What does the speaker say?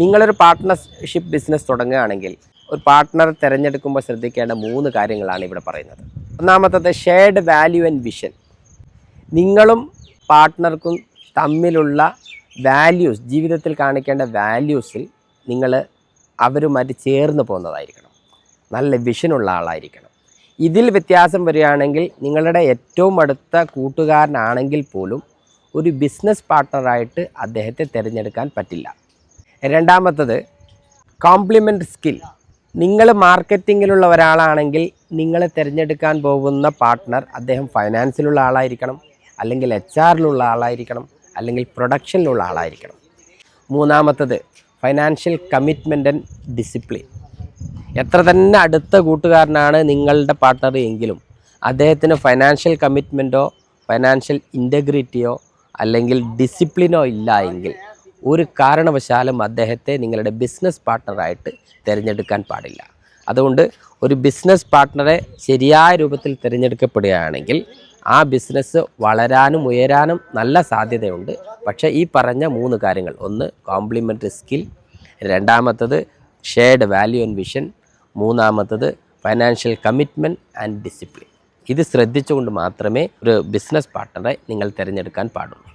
നിങ്ങളൊരു partnership business തുടങ്ങുകയാണെങ്കിൽ ഒരു പാർട്ട്ണർ തിരഞ്ഞെടുക്കുമ്പോൾ ശ്രദ്ധിക്കേണ്ട മൂന്ന് കാര്യങ്ങളാണ് ഇവിടെ പറയുന്നത്. ഒന്നാമത്തത് ഷെയർഡ് വാല്യൂ ആൻഡ് വിഷൻ നിങ്ങളും പാർട്ട്ണർക്കും തമ്മിലുള്ള വാല്യൂസ് ജീവിതത്തിൽ കാണിക്കേണ്ട വാല്യൂസിൽ നിങ്ങൾ അവരുമായിട്ട് ചേർന്ന് പോകുന്നതായിരിക്കണം. നല്ല വിഷനുള്ള ആളായിരിക്കണം. ഇതിൽ വ്യത്യാസം വരികയാണെങ്കിൽ നിങ്ങളുടെ ഏറ്റവും അടുത്ത കൂട്ടുകാരനാണെങ്കിൽ പോലും ഒരു ബിസിനസ് പാർട്ട്ണറായിട്ട് അദ്ദേഹത്തെ തിരഞ്ഞെടുക്കാൻ പറ്റില്ല. രണ്ടാമത്തത് കോംപ്ലിമെന്റ് സ്കിൽ നിങ്ങൾ മാർക്കറ്റിങ്ങിലുള്ള ഒരാളാണെങ്കിൽ നിങ്ങളെ തിരഞ്ഞെടുക്കാൻ പോകുന്ന പാർട്ട്ണർ അദ്ദേഹം ഫൈനാൻസിലുള്ള ആളായിരിക്കണം അല്ലെങ്കിൽ എച്ച് ആറിലുള്ള ആളായിരിക്കണം അല്ലെങ്കിൽ പ്രൊഡക്ഷനിലുള്ള ആളായിരിക്കണം. മൂന്നാമത്തത് ഫൈനാൻഷ്യൽ കമ്മിറ്റ്മെന്റ് ആൻഡ് ഡിസിപ്ലിൻ എത്ര തന്നെ അടുത്ത കൂട്ടുകാരനാണ് നിങ്ങളുടെ പാർട്ട്ണർ എങ്കിലും അദ്ദേഹത്തിന് ഫൈനാൻഷ്യൽ കമ്മിറ്റ്മെന്റോ ഫൈനാൻഷ്യൽ ഇന്റഗ്രിറ്റിയോ അല്ലെങ്കിൽ ഡിസിപ്ലിനോ ഇല്ല എങ്കിൽ ഒരു കാരണവശാലും അദ്ദേഹത്തെ നിങ്ങളുടെ ബിസിനസ് പാർട്ട്ണറായിട്ട് തിരഞ്ഞെടുക്കാൻ പാടില്ല. അതുകൊണ്ട് ഒരു ബിസിനസ് പാർട്ട്ണറെ ശരിയായ രൂപത്തിൽ തിരഞ്ഞെടുക്കപ്പെടുകയാണെങ്കിൽ ആ ബിസിനസ് വളരാനും ഉയരാനും നല്ല സാധ്യതയുണ്ട്. പക്ഷേ ഈ പറഞ്ഞ മൂന്ന് കാര്യങ്ങൾ. ഒന്ന് കോംപ്ലിമെന്ററി സ്കിൽ രണ്ടാമത്തത് ഷെയർഡ് വാല്യൂ ആൻഡ് വിഷൻ മൂന്നാമത്തത് ഫൈനാൻഷ്യൽ കമ്മിറ്റ്മെന്റ് ആൻഡ് ഡിസിപ്ലിൻ ഇത് ശ്രദ്ധിച്ചുകൊണ്ട് മാത്രമേ ഒരു ബിസിനസ് പാർട്ട്ണറെ നിങ്ങൾ തിരഞ്ഞെടുക്കാൻ പാടുള്ളൂ.